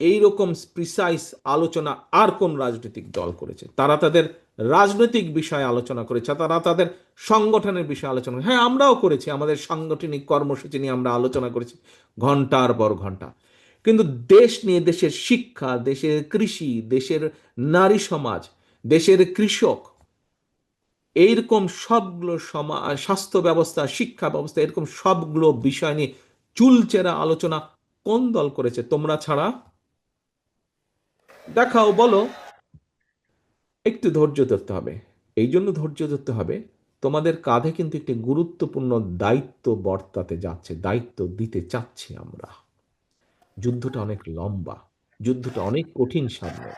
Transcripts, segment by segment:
এইরকম প্রিসাইজ আলোচনা আর কোন রাজনৈতিক দল করেছে? তারা তাদের রাজনৈতিক বিষয়ে আলোচনা করেছে, তারা তাদের সংগঠনের বিষয়ে আলোচনা হ্যাঁ আমরাও করেছি, আমাদের সাংগঠনিক কর্মসূচি নিয়ে আমরা আলোচনা করেছি ঘণ্টার পর ঘণ্টা কিন্তু দেশ নিয়ে দেশের শিক্ষা, দেশের কৃষি, দেশের নারী সমাজ, দেশের কৃষক, এইরকম সবগুলো সমাজ স্বাস্থ্য ব্যবস্থা, শিক্ষা ব্যবস্থা, এরকম সবগুলো বিষয় নিয়ে চুলচেরা আলোচনা কোন দল করেছে? তোমরা ছাড়া দেখাও, বলো। একটু ধৈর্য ধরতে হবে। এই জন্য ধৈর্য ধরতে হবে, তোমাদের কাঁধে কিন্তু একটি গুরুত্বপূর্ণ দায়িত্ব বর্তাতে যাচ্ছে, দায়িত্ব দিতে চাচ্ছি আমরা। যুদ্ধটা অনেক লম্বা, যুদ্ধটা অনেক কঠিন সামনে।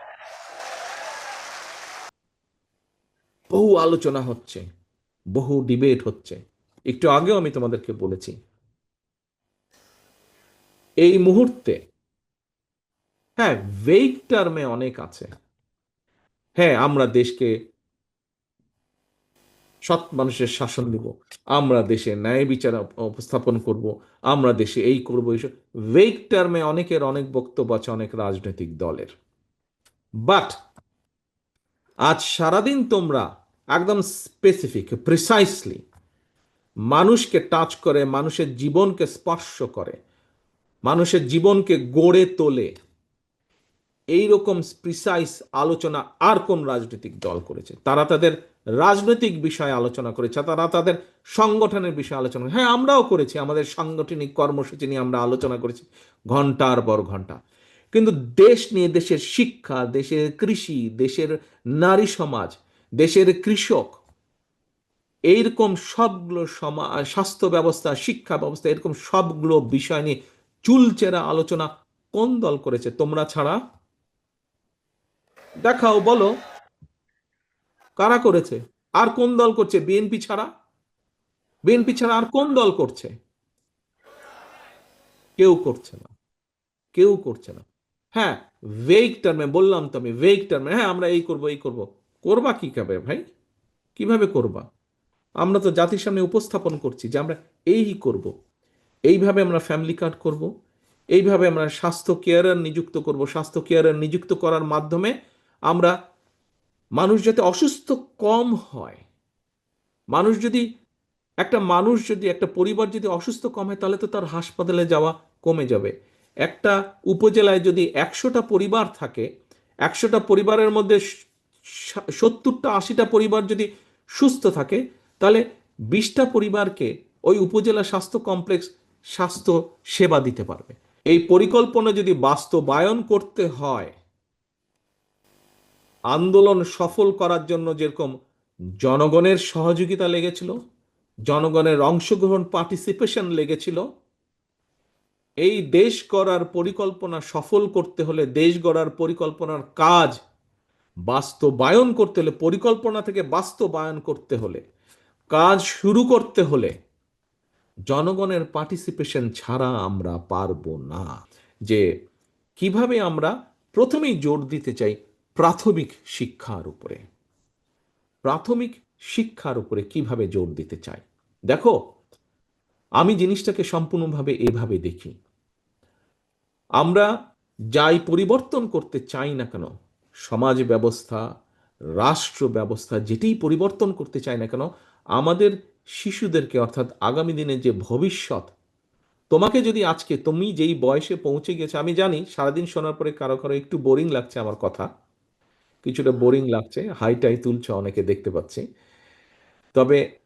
বহু আলোচনা হচ্ছে, বহু ডিবেট হচ্ছে। একটু আগেও আমি তোমাদেরকে বলেছি, এই মুহূর্তে হ্যাঁ ভেইক টার্মে অনেক আছে। হ্যাঁ আমরা দেশকে সৎ মানুষের শাসন দিব। আমরা দেশে ন্যায় বিচার উপস্থাপন করব। আমরা দেশে এই করব এইসব ভেইক টার্মে অনেকের অনেক বক্তব্য আছে অনেক রাজনৈতিক দলের। বাট আজ সারাদিন তোমরা একদম স্পেসিফিক প্রিসাইসলি মানুষকে টাচ করে, মানুষের জীবনকে স্পর্শ করে, মানুষের জীবনকে গড়ে তোলে এইরকম প্রিসাইস আলোচনা আর কোন রাজনৈতিক দল করেছে? তারা তাদের রাজনৈতিক বিষয়ে আলোচনা করেছে, তারা তাদের সংগঠনের বিষয়ে আলোচনা হ্যাঁ আমরাও করেছি, আমাদের সাংগঠনিক কর্মসূচি নিয়ে আমরা আলোচনা করেছি ঘণ্টার পর ঘণ্টা কিন্তু দেশ নিয়ে, দেশের শিক্ষা, দেশের কৃষি, দেশের নারী সমাজ, দেশের কৃষক, এইরকম সবগুলো সমাজ স্বাস্থ্য ব্যবস্থা, শিক্ষা ব্যবস্থা, এরকম সবগুলো বিষয় নিয়ে চুলচেরা আলোচনা কোন দল করেছে? তোমরা ছাড়া দেখাও, বলো। কারা করেছে? আর কোন দল করছে? বিএনপি ছাড়া? বিএনপি ছাড়া আর কোন দল করছে? কেউ করছে না। কেউ করছে না। হ্যাঁ ভেগ টার্মে বললাম তো আমি ভেগ টার্মে হ্যাঁ আমরা এই করব এই করব। করবা কি খাবে ভাই? কীভাবে করবা? আমরা তো জাতির সামনে উপস্থাপন করছি যে আমরা এই করব। এইভাবে আমরা ফ্যামিলি কার্ড করব। এইভাবে আমরা স্বাস্থ্য কেয়ারার নিযুক্ত করব। স্বাস্থ্য কেয়ারার নিযুক্ত করার মাধ্যমে আমরা মানুষ যাতে অসুস্থ কম হয়, মানুষ যদি, একটা মানুষ যদি, একটা পরিবার যদি অসুস্থ কম হয়, তাহলে তো তার হাসপাতালে যাওয়া কমে যাবে। একটা উপজেলায় যদি একশোটা পরিবার থাকে, একশোটা পরিবারের মধ্যে সত্তরটা, আশিটা পরিবার যদি সুস্থ থাকে, তাহলে বিশটা পরিবারকে ওই উপজেলা স্বাস্থ্য কমপ্লেক্স স্বাস্থ্য সেবা দিতে পারবে। এই পরিকল্পনা যদি বাস্তবায়ন করতে হয় আন্দোলন সফল করার জন্য যেরকম জনগণের সহযোগিতা লেগেছিল, জনগণের অংশগ্রহণ পার্টিসিপেশন লেগেছিল, এই দেশ গড়ার পরিকল্পনা সফল করতে হলে, দেশ গড়ার পরিকল্পনার কাজ বাস্তবায়ন করতে হলে, পরিকল্পনা থেকে বাস্তবায়ন করতে হলে, কাজ শুরু করতে হলে জনগণের পার্টিসিপেশন ছাড়া আমরা পারব না। যে কীভাবে আমরা প্রথমেই জোর দিতে চাই প্রাথমিক শিক্ষার উপরে। প্রাথমিক শিক্ষার উপরে কীভাবে জোর দিতে চাই? দেখো, আমি জিনিসটাকে সম্পূর্ণভাবে এভাবে দেখি। আমরা যাই পরিবর্তন করতে চাই না কেন, সমাজ ব্যবস্থা, রাষ্ট্র ব্যবস্থা, যেটাই পরিবর্তন করতে চাই না কেন, আমাদের শিশুদেরকে, অর্থাৎ আগামী দিনে যে ভবিষ্যৎ, তোমাকে যদি আজকে তুমি যেই বয়সে পৌঁছে গেছো, আমি জানি সারাদিন শোনার পরে কারও কারও একটু বোরিং লাগছে আমার কথা কিছুটা বোরিং লাগছে হাইটাই তুলছে অনেকে দেখতে পাচ্ছি। তবে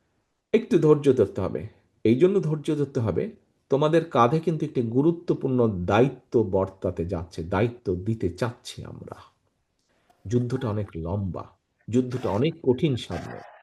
একটু ধৈর্য ধরতে হবে। এই জন্য ধৈর্য ধরতে হবে, তোমাদের কাঁধে কিন্তু একটি গুরুত্বপূর্ণ দায়িত্ব বর্তাতে যাচ্ছে, দায়িত্ব দিতে চাচ্ছি আমরা। যুদ্ধটা অনেক লম্বা, যুদ্ধটা অনেক কঠিন সামনে।